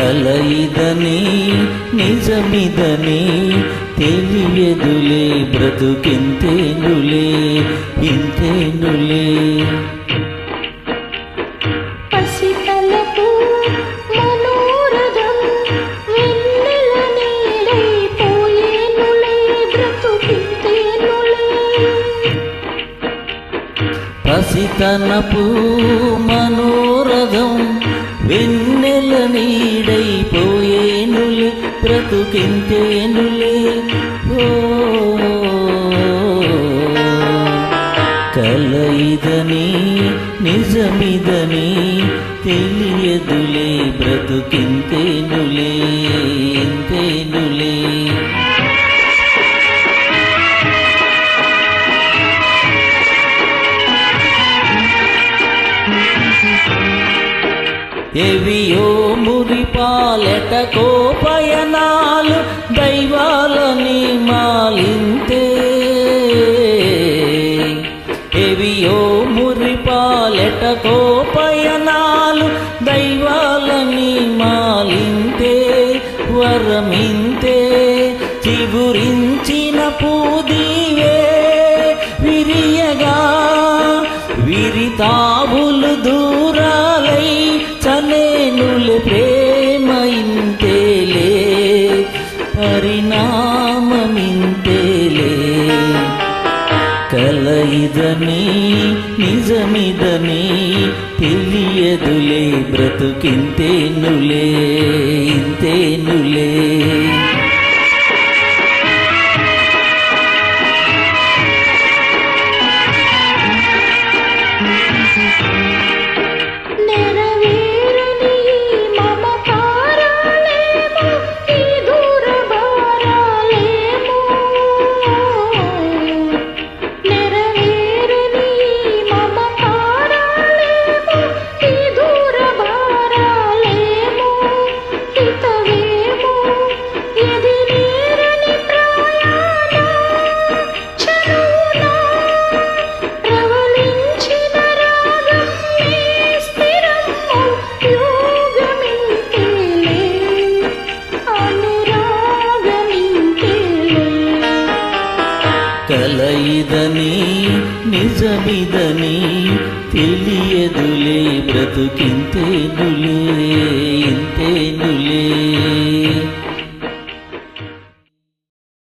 కలయిదని నిజమిదని తెలియదులే బ్రతుకింతేనులే ఇంతేనులే. పసితనపు మనోరథం వెన్నెల నీడైపోయేనులే బ్రతుకింతేనులే. ఓ కలయిదని నిజమిదని తెలియదులే బ్రతుకింతేనులే. ఎవియో మురిపాలెట కోపయనాలు దైవాలని మాలింతే. ఎవియో మురిపాలెట కోపయనాలు దైవాలని మాలింతే వరమింతే. చిగురించిన పూదీవే విరియగా విరితా పరిణామమింతేలే కలయిదని నిజమిదని తెలియదులే బ్రతుకింతేనులే. కలయిదని నిజమిదని తెలియదులే బ్రతుకింతేదులే